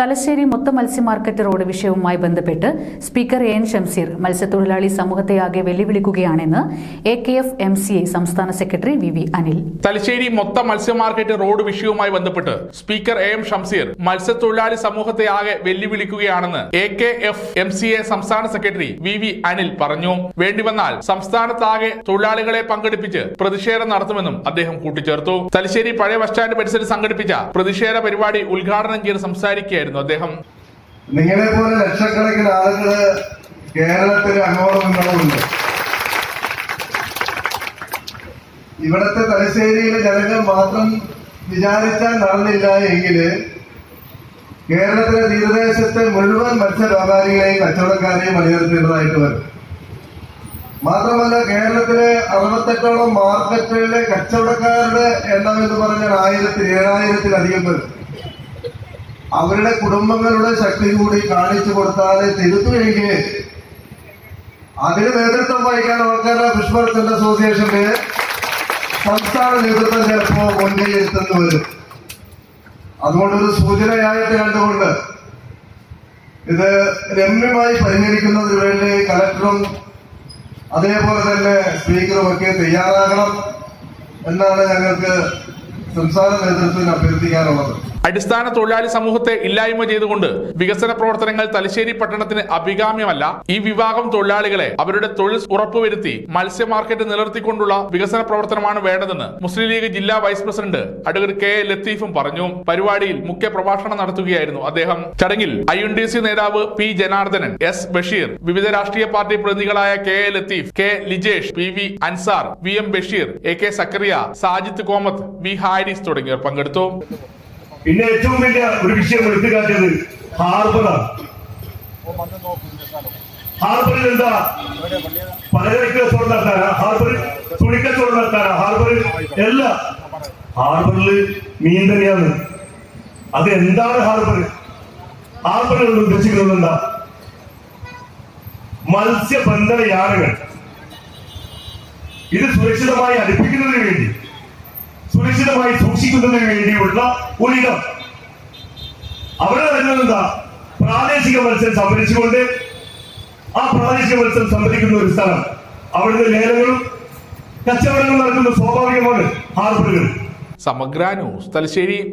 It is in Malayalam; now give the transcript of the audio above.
തലശ്ശേരി മൊത്ത മത്സ്യ മാർക്കറ്റ് റോഡ് വിഷയവുമായി ബന്ധപ്പെട്ട് സ്പീക്കർ എ എൻ ഷംസീർ മത്സ്യത്തൊഴിലാളി സമൂഹത്തെ ആകെ വെല്ലുവിളിക്കുകയാണെന്ന് A K F M C A സംസ്ഥാന secretary V V Anil. Thalassery മൊത്ത മത്സ്യ മാർക്കറ്റ് റോഡ് വിഷയവുമായി ബന്ധപ്പെട്ട് സ്പീക്കർ എ എം ഷംസീർ മത്സ്യത്തൊഴിലാളി സമൂഹത്തെ ആകെ വെല്ലുവിളിക്കുകയാണെന്ന് A K F M C A സംസ്ഥാന സെക്രട്ടറി വി വി അനിൽ പറഞ്ഞു. വേണ്ടിവന്നാൽ സംസ്ഥാനത്താകെ തൊഴിലാളികളെ പങ്കെടുപ്പിച്ച് പ്രതിഷേധം നടത്തുമെന്നും അദ്ദേഹം കൂട്ടിച്ചേർത്തു. തലശ്ശേരി പഴയ ബസ് സ്റ്റാൻഡ് പരിസരത്ത് സംഘടിപ്പിച്ച പ്രതിഷേധ പരിപാടി ഉദ്ഘാടനം ചെയ്ത് സംസാരിക്കുകയായിരുന്നു അദ്ദേഹം നിങ്ങളെ പോലെ ലക്ഷക്കണക്കിന് ആളുകൾ കേരളത്തിൽ അങ്ങോളം ഇവിടത്തെ തലശ്ശേരിയിലെ ജനങ്ങൾ മാത്രം വിചാരിച്ചാൽ നടന്നില്ല എങ്കിൽ കേരളത്തിലെ തീരദേശത്തെ മുഴുവൻ മത്സ്യവ്യാപാരികളെയും കച്ചവടക്കാരെയും അണിനിരത്തേണ്ടതായിട്ട് വരും. മാത്രമല്ല കേരളത്തിലെ അറുപത്തെട്ടോളം മാർക്കറ്റിലെ കച്ചവടക്കാരുടെ എണ്ണം എന്ന് പറഞ്ഞാൽ ആയിരത്തി ഏഴായിരത്തിലധികം പേർ അവരുടെ കുടുംബങ്ങളുടെ ശക്തി കൂടി കാണിച്ചു കൊടുത്താലേ തിരുത്തുമെങ്കിൽ അതിന് നേതൃത്വം വഹിക്കാൻ ഓർക്കേണ്ട ഫിഷ് മർച്ചന്റ് അസോസിയേഷന്റെ സംസ്ഥാന നേതൃത്വം ചിലപ്പോ മുന്നിൽ എത്തുന്നു വരും. അതുകൊണ്ടൊരു സൂചനയായിട്ട് കണ്ടുകൊണ്ട് ഇത് രമ്യമായി പരിഹരിക്കുന്നതിന് വേണ്ടി കലക്ടറും അതേപോലെ തന്നെ സ്പീക്കറും ഒക്കെ തയ്യാറാകണം എന്നാണ് ഞങ്ങൾക്ക് സംസ്ഥാന നേതൃത്വത്തിന് അഭ്യർത്ഥിക്കാനുള്ളത്. അടിസ്ഥാന തൊഴിലാളി സമൂഹത്തെ ഇല്ലായ്മ ചെയ്തുകൊണ്ട് വികസന പ്രവർത്തനങ്ങൾ തലശ്ശേരി പട്ടണത്തിന് അഭികാമ്യമല്ല. ഈ വിഭാഗം തൊഴിലാളികളെ അവരുടെ തൊഴിൽ ഉറപ്പുവരുത്തി മത്സ്യ മാർക്കറ്റ് നിലനിർത്തിക്കൊണ്ടുള്ള വികസന പ്രവർത്തനമാണ് വേണ്ടതെന്ന് മുസ്ലിം ലീഗ് ജില്ലാ വൈസ് പ്രസിഡന്റ് അഡ്വക്കേറ്റ് കെ ലത്തീഫും പറഞ്ഞു. പരിപാടിയിൽ മുഖ്യ പ്രഭാഷണം നടത്തുകയായിരുന്നു അദ്ദേഹം. ചടങ്ങിൽ ഐ എൻ ഡി സി നേതാവ് പി ജനാർദ്ദനൻ എസ് ബഷീർ വിവിധ രാഷ്ട്രീയ party പ്രതിനിധികളായ K A Latheef K Lijesh P V Ansar V M Basheer A K Zakariya Sajid Komath V Haris തുടങ്ങിയവർ പങ്കെടുത്തു. പിന്നെ ഏറ്റവും വലിയ ഒരു വിഷയം എടുത്തുകാട്ടിയത് ഹാർബറാണ് ഹാർബറിൽ എന്താ? പലചരക്ക് കച്ചവടം നടത്താനാ ഹാർബറിൽ തുണിക്കച്ചവടം നടത്താനാ ഹാർബറിൽ എല്ലാം. ഹാർബറിൽ മീൻ തന്നെയാണ്. അത് എന്താണ് ഹാർബർ ഹാർബറിൽ ഉദ്ദേശിക്കുന്നത് എന്താ? മത്സ്യബന്ധന യാനങ്ങൾ. ഇത് സുരക്ഷിതമായി അടുപ്പിക്കുന്നതിന് വേണ്ടി. സുരക്ഷിതമായി സൂക്ഷിക്കുന്നതിന് വേണ്ടിയുള്ള ഒരിടം. അവിടെ വരുന്നതെന്താ പ്രാദേശിക മത്സ്യം സംഭരിച്ചുകൊണ്ട് ആ പ്രാദേശിക മത്സ്യം സംഭരിക്കുന്ന ഒരു സ്ഥലം. അവിടുത്തെ ലേലങ്ങളും കച്ചവടങ്ങളും നടക്കുന്ന സ്വാഭാവികമാണ് ഹാർബറുകൾ. സമഗ്ര ന്യൂസ് തലശ്ശേരി.